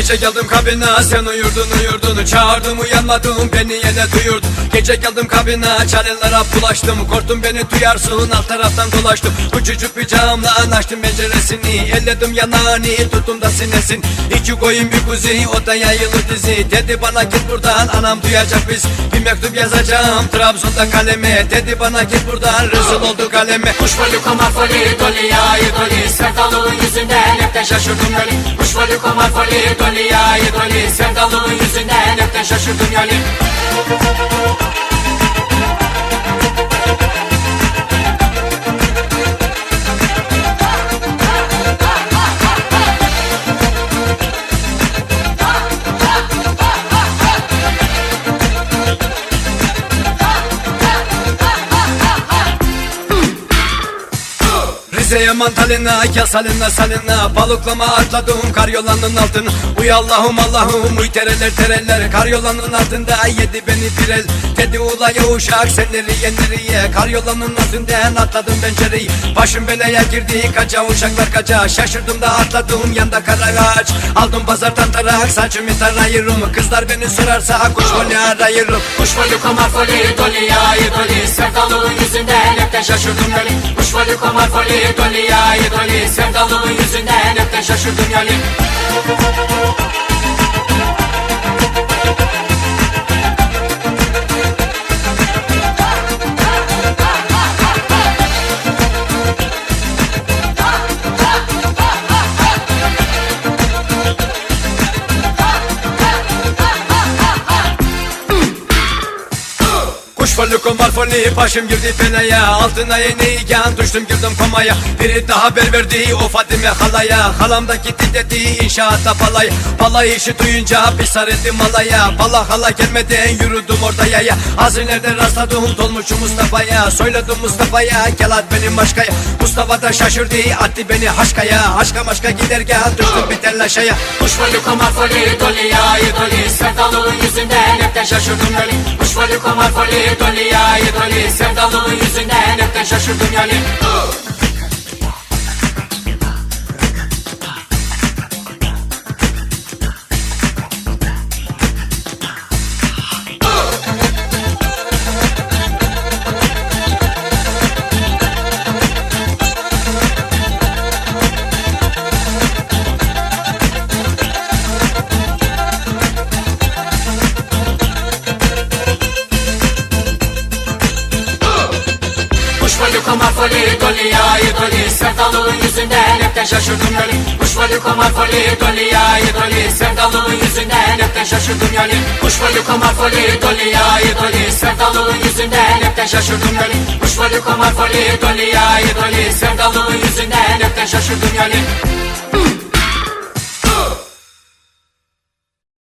Gece geldim kabine sen uyurdun uyurdun. Çağırdım uyanmadım beni yine duyurdun Gece geldim kabine çarelere bulaştım. Korktum beni duyarsın alt taraftan dolaştım. Küçücük bir camla açtım penceresini Elledim yanağını tuttum da sinesin. İki koyun bir kuzi o da yayılır dizi. Dedi bana git buradan anam duyacak biz Bir mektup yazacağım Trabzon'da kaleme. Dedi bana git buradan rezil oldu kaleme. Kuş voli komar foli doli yayı doli Sevdalının yüzünden hepten şaşırdım yoli Kuş voli komar foli doli yayı doli Sevdalının yüzünden hepten şaşırdım yoli Rize'ye mantalina, yasalina salina. Balıklama atladım karyolanın altına. Uy Allah'ım Allah'ım uy tereler tereler. Karyolanın altında yedi beni bir el. Dedi ula ya uşak sen nereye nereye? Karyolanın altından atladım pencereyi Başım belaya girdi kaça uşaklar kaça. Şaşırdım da atladım yanda kara ağaç. Aldım pazardan tarak saçımı tarayırım. Kızlar beni sorarsa kuş golü arayırım. Kuş voli komar foli doli yayı doli. Sevdalının yüzünden hepten şaşırdım yoli Kuş voli komar foli doli yayı doli Sevdalının yüzünden hepten şaşırdım yoli kumar foli başım girdi belaya Altına yeniyken düştüm girdim komaya. Biri daha haber verdi o Fatime halaya. Halam da gitti dedi inşaatta balay Balay işi duyunca bir sarıldım malaya. Bala hala gelmeden yürüdüm orada yaya. Hazır nerede rastladım dolmuşum Mustafa'ya. Söyledim Mustafa'ya gel at benim başkaya Mustafa da şaşırdı attı beni haşkaya Haşka maşka giderken düştüm bir telaşaya. Kuş voli komar foli doli yayı doli. Sevdalının yüzünden hepten şaşırdım yoli Kuş voli komar foli doli yayı doli Sevdalının yüzünden hepten şaşırdım yoli Kuş komar foli doli yayı doli Sevdalının yüzünden hepten şaşırdım yoli Kuş voli komar foli doli yayı doli Sevdalının yüzünden hepten şaşırdım yoli Kuş voli komar foli doli yayı doli Sevdalının yüzünden hepten şaşırdım yoli Kuş voli komar foli doli yayı doli Sevdalının yüzünden hepten şaşırdım yoli